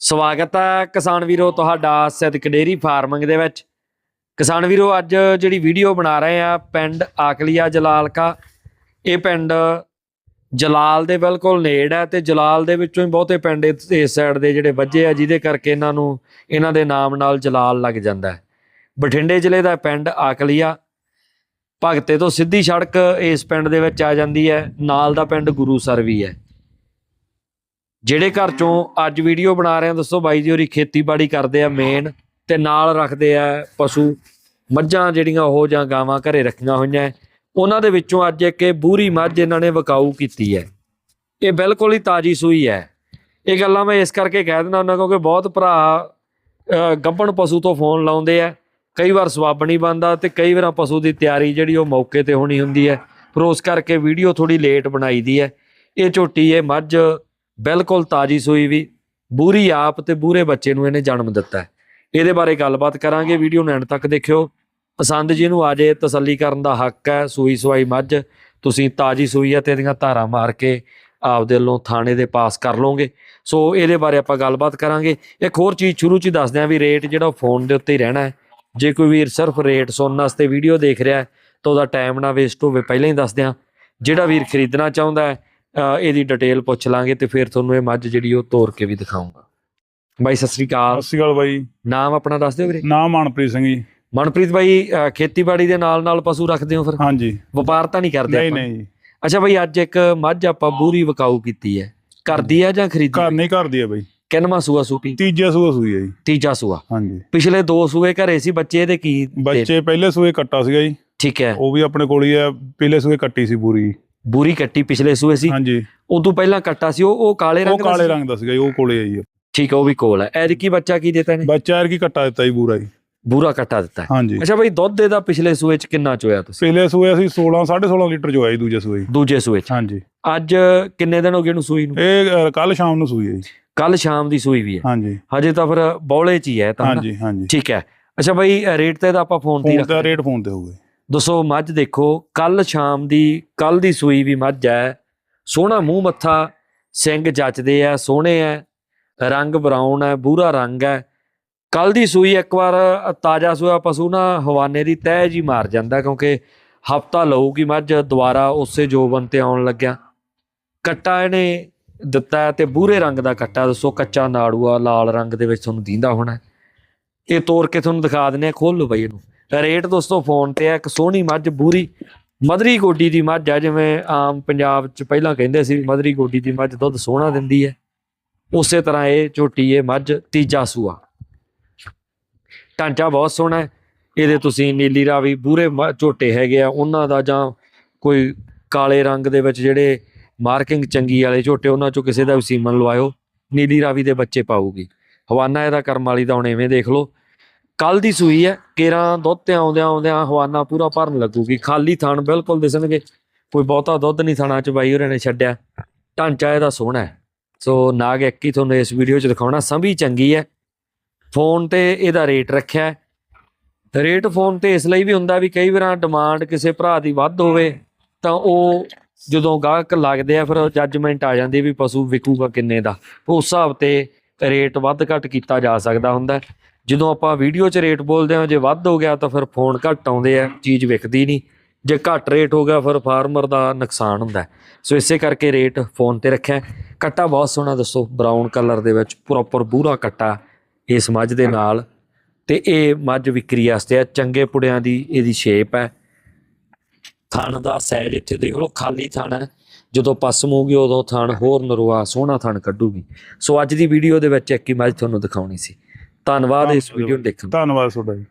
ਸਵਾਗਤ ਹੈ ਕਿਸਾਨ ਵੀਰੋ, ਤੁਹਾਡਾ ਸਿੱਧਕ ਡੇਰੀ ਫਾਰਮਿੰਗ ਦੇ ਵਿੱਚ। ਕਿਸਾਨ ਵੀਰੋ, ਅੱਜ ਜਿਹੜੀ ਵੀਡੀਓ ਬਣਾ ਰਹੇ ਆ, ਪਿੰਡ ਆਕਲੀਆ ਜਲਾਲਕਾ। ਇਹ ਪਿੰਡ ਜਲਾਲ ਦੇ ਬਿਲਕੁਲ ਨੇੜ ਹੈ ਤੇ ਜਲਾਲ ਦੇ ਵਿੱਚੋਂ ਹੀ ਬਹੁਤੇ ਪਿੰਡ ਇਸ ਸਾਈਡ ਦੇ ਜਿਹੜੇ ਵੱਜੇ ਆ, ਜਿਹਦੇ ਕਰਕੇ ਇਹਨਾਂ ਨੂੰ ਇਹਨਾਂ ਦੇ ਨਾਮ ਨਾਲ ਜਲਾਲ ਲੱਗ ਜਾਂਦਾ ਹੈ। ਬਠਿੰਡੇ ਜ਼ਿਲ੍ਹੇ ਦਾ ਪਿੰਡ ਆਕਲੀਆ। ਭਗਤੇ ਤੋਂ ਸਿੱਧੀ ਸੜਕ ਇਸ ਪਿੰਡ ਦੇ ਵਿੱਚ ਆ ਜਾਂਦੀ ਹੈ, ਨਾਲ ਦਾ ਪਿੰਡ ਗੁਰੂ ਸਰ ਵੀ ਹੈ। ਜਿਹੜੇ ਘਰ ਚੋਂ ਅੱਜ ਵੀਡੀਓ ਬਣਾ ਰਹੇ ਆ ਦੱਸੋ ਬਾਈ ਜੀ ਹੋਰੀ ਖੇਤੀਬਾੜੀ ਕਰਦੇ ਆ ਮੇਨ ਤੇ ਨਾਲ ਰੱਖਦੇ ਆ ਪਸ਼ੂ। ਮੱਝਾਂ ਜਿਹੜੀਆਂ ਉਹ ਜਾਂ ਗਾਵਾਂ ਘਰੇ ਰੱਖੀਆਂ ਹੋਈਆਂ ਉਹਨਾਂ ਦੇ ਵਿੱਚੋਂ ਅੱਜ ਇੱਕ ਇਹ ਬੂਰੀ ਮੱਝ ਇਹਨਾਂ ਨੇ ਵਕਾਊ ਕੀਤੀ ਹੈ ਇਹ ਬਿਲਕੁਲ ਹੀ ਤਾਜੀ ਸੂਈ ਹੈ ਇਹ ਗੱਲਾਂ ਮੈਂ ਇਸ ਕਰਕੇ ਕਹਿ ਦਿੰਦਾ ਉਹਨਾਂ ਕਿਉਂਕਿ ਬਹੁਤ ਭਰਾ ਅਹ, ਗੱਭਣ ਪਸ਼ੂ ਤੋਂ ਫੋਨ ਲਾਉਂਦੇ ਆ ਕਈ ਵਾਰ ਸਵਾਬ ਨਹੀਂ ਬੰਦਾ ਤੇ ਕਈ ਵਾਰ ਪਸ਼ੂ ਦੀ ਤਿਆਰੀ ਜਿਹੜੀ ਉਹ ਮੌਕੇ ਤੇ ਹੋਣੀ ਹੁੰਦੀ ਹੈ ਪਰ ਉਸ ਕਰਕੇ ਵੀਡੀਓ ਥੋੜੀ ਲੇਟ ਬਣਾਈ ਦੀ ਹੈ ਇਹ ਝੋਟੀ ਇਹ ਮੱਝ ਬਿਲਕੁਲ ਤਾਜੀ ਸੂਈ ਵੀ, ਬੂਰੀ ਆਪ ਤੇ ਬੂਰੇ ਬੱਚੇ ਨੂੰ ਇਹਨੇ ਜਨਮ ਦਿੱਤਾ ਹੈ। ਇਹਦੇ ਬਾਰੇ ਗੱਲਬਾਤ ਕਰਾਂਗੇ, ਵੀਡੀਓ ਨੂੰ ਐਂਡ ਤੱਕ ਦੇਖਿਓ। ਪਸੰਦ ਜਿਹਨੂੰ ਆ ਜੇ, ਤਸੱਲੀ ਕਰਨ ਦਾ ਹੱਕ ਹੈ, ਸੂਈ ਸਵਾਈ ਮੱਝ, ਤੁਸੀਂ ਤਾਜੀ ਸੂਈ ਹੈ ਤੇ ਇਹਦੀਆਂ ਧਾਰਾਂ ਮਾਰ ਕੇ ਆਪਦੇ ਵੱਲੋਂ ਥਾਣੇ ਦੇ ਪਾਸ ਕਰ ਲਓਗੇ। ਸੋ ਇਹਦੇ ਬਾਰੇ ਆਪਾਂ ਗੱਲਬਾਤ ਕਰਾਂਗੇ। ਇੱਕ ਹੋਰ ਚੀਜ਼ ਸ਼ੁਰੂ ਚ ਹੀ ਦੱਸਦੇ ਆਂ ਵੀ ਰੇਟ ਜਿਹੜਾ ਫੋਨ ਦੇ ਉੱਤੇ ਹੀ ਰਹਿਣਾ ਹੈ। ਜੇ ਕੋਈ ਵੀਰ ਸਿਰਫ ਰੇਟ ਸੁਣਨ ਵਾਸਤੇ ਵੀਡੀਓ ਦੇਖ ਰਿਹਾ ਹੈ, ਤਾਂ ਉਹਦਾ ਟਾਈਮ ਨਾ ਵੇਸਟ ਹੋਵੇ, ਪਹਿਲਾਂ ਹੀ ਦੱਸ ਦਿਆਂ ਜਿਹੜਾ ਵੀਰ ਖਰੀਦਣਾ ਚਾਹੁੰਦਾ ਹੈ ਇਹਦੀ ਡਿਟੇਲ ਪੁੱਛ ਲਾਂਗੇ ਤੇ ਫਿਰ ਤੁਹਾਨੂੰ ਇਹ ਮੱਝ ਜਿਹੜੀ ਉਹ ਤੋੜ ਕੇ ਵੀ ਦਿਖਾਉਂਗਾ। ਬਾਈ ਸਤਿ ਸ੍ਰੀ ਅਕਾਲ। ਸਤਿ ਸ਼੍ਰੀ ਅਕਾਲ ਬਾਈ। ਨਾਮ ਆਪਣਾ ਦੱਸ ਦਿਓ ਵੀਰੇ। ਨਾਮ ਮਨਪ੍ਰੀਤ ਸਿੰਘ ਜੀ। ਮਨਪ੍ਰੀਤ ਬਾਈ ਖੇਤੀਬਾੜੀ ਦੇ ਨਾਲ ਨਾਲ ਪਸ਼ੂ ਰੱਖਦੇ ਹੋ ਫਿਰ? ਹਾਂਜੀ। ਵਪਾਰ ਤਾਂ ਨਹੀਂ ਕਰਦੇ ਨਹੀਂ ਆਪਾਂ? ਨਹੀਂ ਜੀ। ਅੱਛਾ ਬਾਈ ਅੱਜ ਇੱਕ ਮੱਝ ਆਪਾਂ ਬੂਰੀ ਵਕਾਊ ਕੀਤੀ ਹੈ। ਕਰਦੀ ਹੈ ਜਾਂ ਖਰੀਦੀ? ਘਰ ਨਹੀਂ ਕਰਦੀ ਹੈ ਬਾਈ। ਕਿੰਨਵਾਂ ਸੂਆ ਸੂਪੀ? ਤੀਜਾ ਸੂਆ ਸੂਈ ਹੈ ਜੀ। ਤੀਜਾ ਸੂਆ। ਹਾਂਜੀ। ਪਿਛਲੇ ਦੋ ਸੂਏ ਘਰੇ ਸੀ ਬੱਚੇ ਇਹਦੇ ਕੀ ਬੱਚੇ ਪਹਿਲੇ ਸੂਏ ਕੱਟਾ ਸੀਗਾ ਜੀ। ਠੀਕ ਹੈ। ਉਹ ਵੀ ਆਪਣੇ ਕੋਲ ਹੀ ਹੈ ਪਹਿਲੇ ਸੂਏ ਕੱਟੀ ਸੀ ਪੂਰੀ ਬੂਰੀ ਕੱਟੀ ਪਿਛਲੇ ਸੂਏ ਸੀ। ਹਾਂਜੀ। ਉਦੋਂ ਪਹਿਲਾਂ ਕੱਟਾ ਸੀ ਉਹ ਉਹ ਕਾਲੇ ਉਹ ਰੰਗ ਦਾ ਕਾਲੇ ਸੀ? ਰੰਗ ਦਾ ਸੀਗਾ ਜੀ ਉਹ ਕੋਲੇ ਜੀ। ਠੀਕ ਹੈ ਉਹ ਵੀ ਕੋਲ ਹੈ ਐਤਕੀ ਬੱਚਾ ਕੀ ਦਿੱਤਾ ਨੇ ਬੱਚਾ ਯਾਰ ਕੀ ਕੱਟਾ ਦਿੱਤਾ ਜੀ ਪੂਰਾ ਜੀ। ਬੂਰਾ ਕੱਟਾ ਦਿੱਤਾ। ਹੈ ਹਾਂਜੀ। ਅੱਛਾ ਬਾਈ ਦੁੱਧ ਇਹਦਾ ਪਿਛਲੇ ਸੂਏ ਚ ਕਿੰਨਾ ਚੋਇਆ ਤੁਸੀਂ? ਪਹਿਲੇ ਸੂਏ ਅਸੀਂ 16 16.5 ਲੀਟਰ ਜੋ ਆਈ ਦੂਜੇ ਸੂਏ ਦੂਜੇ ਸੂਏ ਚ। ਹਾਂਜੀ। ਅੱਜ ਕਿੰਨੇ ਦਿਨ ਹੋ ਗਏ ਇਹਨੂੰ ਸੂਈ ਨੂੰ? ਇਹ ਕੱਲ ਸ਼ਾਮ ਨੂੰ ਸੂਈ ਹੈ ਜੀ। ਕੱਲ ਸ਼ਾਮ ਦੀ ਸੂਈ ਵੀ ਹੈ। ਹਾਂਜੀ। ਹਜੇ ਤਾਂ ਫਿਰ ਬੌਲੇ ਚ ਹੀ ਹੈ ਤਾਂ ਨਾ? ਹਾਂਜੀ ਹਾਂਜੀ। ਠੀਕ ਹੈ। ਅੱਛਾ ਬਾਈ ਰੇਟ ਤੇ ਤਾਂ ਆਪਾਂ ਫੋਨ ਤੇ ਹੀ ਫੋਨ ਰੇਟ ਫੋਨ ਤੇ ਹੋਊਗਾ ਜੀ। ਦੱਸੋ ਮੱਝ ਦੇਖੋ ਕੱਲ ਸ਼ਾਮ ਦੀ ਕੱਲ ਦੀ ਸੂਈ ਵੀ ਮੱਝ ਹੈ। ਸੋਹਣਾ ਮੂੰਹ ਮੱਥਾ, ਸਿੰਘ ਜੱਚਦੇ ਆ, ਸੋਹਣੇ ਆ, ਰੰਗ ਬਰਾਊਨ ਹੈ ਬੂਰਾ ਰੰਗ ਹੈ ਕੱਲ ਦੀ ਸੂਈ ਇੱਕ ਵਾਰ ਤਾਜ਼ਾ ਸੂਆ ਪਸ਼ੂ ਨਾ ਹਵਾਨੇ ਦੀ ਤਹਿ ਜੀ ਮਾਰ ਜਾਂਦਾ ਕਿਉਂਕਿ ਹਫਤਾ ਲਊਗੀ ਮੱਝ, ਦੁਬਾਰਾ ਉਸੇ ਜੋਬਨ ਤੇ ਆਉਣ ਲੱਗਿਆ। ਕੱਟਾ ਇਹਨੇ ਦਿੱਤਾ ਹੈ ਤੇ ਬੂਰੇ ਰੰਗ ਦਾ ਕੱਟਾ, ਦੱਸੋ ਕੱਚਾ ਨਾੜੂਆ ਲਾਲ ਰੰਗ ਦੇ ਵਿੱਚ ਤੁਹਾਨੂੰ ਦੀਂਦਾ ਹੋਣਾ। ਇਹ ਤੋੜ ਕੇ ਤੁਹਾਨੂੰ ਦਿਖਾ ਦਿੰਦੇ ਆ ਖੋਲ ਲਓ ਬਈ ਇਹਨੂੰ। ਰੇਟ ਦੋਸਤੋ ਫੋਨ ਤੇ ਹੈ ਇੱਕ ਸੋਹਣੀ ਮੱਝ, ਬੂਰੀ ਮਧਰੀ ਗੋਡੀ ਦੀ ਮੱਝ ਆ, ਜਿਵੇਂ ਆਮ ਪੰਜਾਬ ਚ ਪਹਿਲਾਂ ਕਹਿੰਦੇ ਸੀ ਵੀ ਮਧਰੀ ਗੋਡੀ ਦੀ ਮੱਝ ਦੁੱਧ ਸੋਹਣਾ ਦਿੰਦੀ ਹੈ। ਉਸੇ ਤਰ੍ਹਾਂ ਇਹ ਝੋਟੀ, ਇਹ ਮੱਝ ਤੀਜਾ ਸੂਆ। ਢਾਂਚਾ ਬਹੁਤ ਸੋਹਣਾ ਹੈ। ਇਹਦੇ ਤੁਸੀਂ ਨੀਲੀ ਰਾਵੀ ਬੂਰੇ ਮ- ਝੋਟੇ ਹੈਗੇ ਆ, ਉਹਨਾਂ ਦਾ ਜਾਂ ਕੋਈ ਕਾਲੇ ਰੰਗ ਦੇ ਵਿੱਚ ਜਿਹੜੇ ਮਾਰਕਿੰਗ ਚੰਗੀ ਵਾਲੇ ਝੋਟੇ, ਉਹਨਾਂ ਚੋਂ ਕਿਸੇ ਦਾ ਵੀ ਸੀਮਨ ਲਵਾਇਓ। ਨੀਲੀ ਰਾਵੀ ਦੇ ਬੱਚੇ ਪਾਊਗੀ। ਹਵਾਨਾ ਇਹਦਾ ਕਰਮ ਵਾਲੀ ਦਾ ਹੁਣ ਐਵੇਂ ਦੇਖ ਲਓ। ਕੱਲ ਦੀ ਸੂਈ ਹੈ, ਕੇਰਾਂ ਦੁੱਧ ਤੇ ਆਉਂਦਿਆਂ ਆਉਂਦਿਆਂ ਹਵਾਨਾ ਪੂਰਾ ਭਰਨ ਲੱਗੂਗੀ। ਖਾਲੀ ਥਣ ਬਿਲਕੁਲ ਦਿਸਣਗੇ, ਕੋਈ ਬਹੁਤਾ ਦੁੱਧ ਨਹੀਂ ਥਣਾ ਚ ਬਾਈ ਹੋਰਾਂ ਨੇ ਛੱਡਿਆ। ਢਾਂਚਾ ਇਹਦਾ ਸੋਹਣਾ ਹੈ। ਸੋ ਨਾਗ ਇੱਕ ਤੁਹਾਨੂੰ ਇਸ ਵੀਡੀਓ ਚ ਦਿਖਾਉਣਾ, ਸੰਭੀ ਚੰਗੀ ਹੈ। ਫੋਨ ਤੇ ਇਹਦਾ ਰੇਟ ਰੱਖਿਆ ਰੇਟ ਫੋਨ ਤੇ ਇਸ ਲਈ ਵੀ ਹੁੰਦਾ ਵੀ ਕਈ ਵਾਰਾਂ ਡਿਮਾਂਡ ਕਿਸੇ ਭਰਾ ਦੀ ਵੱਧ ਹੋਵੇ, ਤਾਂ ਉਹ ਜਦੋਂ ਗਾਹਕ ਲੱਗਦੇ ਆ, ਫਿਰ ਜੱਜਮੈਂਟ ਆ ਜਾਂਦੀ ਵੀ ਪਸ਼ੂ ਵਿਕੂਗਾ ਕਿੰਨੇ ਦਾ। ਉਸ ਹਿਸਾਬ ਤੇ ਰੇਟ ਵੱਧ ਘੱਟ ਕੀਤਾ ਜਾ ਸਕਦਾ ਹੁੰਦਾ ਜਦੋਂ ਆਪਾਂ ਵੀਡੀਓ 'ਚ ਰੇਟ ਬੋਲਦੇ ਹਾਂ, ਜੇ ਵੱਧ ਹੋ ਗਿਆ ਤਾਂ ਫਿਰ ਫੋਨ ਘੱਟ ਆਉਂਦੇ ਆ, ਚੀਜ਼ ਵਿਕਦੀ ਨਹੀਂ। ਜੇ ਘੱਟ ਰੇਟ ਹੋ ਗਿਆ, ਫਿਰ ਫਾਰਮਰ ਦਾ ਨੁਕਸਾਨ ਹੁੰਦਾ ਸੋ ਇਸੇ ਕਰਕੇ ਰੇਟ ਫੋਨ ਤੇ ਰੱਖਿਆ ਕੱਟਾ ਬਹੁਤ ਸੋਹਣਾ ਦੱਸੋ ਬਰਾਊਨ ਕਲਰ ਦੇ ਵਿੱਚ ਪ੍ਰੋਪਰ ਬੂਰਾ ਕੱਟਾ ਇਸ ਮੱਝ ਦੇ ਨਾਲ। ਤੇ ਇਹ ਮੱਝ ਵਿਕਰੀ ਵਾਸਤੇ ਆ, ਚੰਗੇ ਪੁੜਿਆਂ ਦੀ ਇਹਦੀ ਸ਼ੇਪ ਹੈ। ਥਣ ਦਾ ਸਾਈਡ ਇੱਥੇ ਦੇਖ ਲਓ ਖਾਲੀ ਥਣ ਹੈ। ਜਦੋਂ ਪਸਮ ਹੋਊਗੀ ਉਦੋਂ ਥਣ ਹੋਰ ਨਰਵਾ ਸੋਹਣਾ ਥਣ ਕੱਢੂਗੀ। ਸੋ ਅੱਜ ਦੀ ਵੀਡੀਓ ਦੇ ਵਿੱਚ ਇੱਕ ਹੀ ਮੱਝ ਤੁਹਾਨੂੰ ਦਿਖਾਉਣੀ ਸੀ। ਧੰਨਵਾਦ ਇਸ ਵੀਡੀਓ ਨੂੰ ਦੇਖਣ। ਧੰਨਵਾਦ ਤੁਹਾਡਾ ਜੀ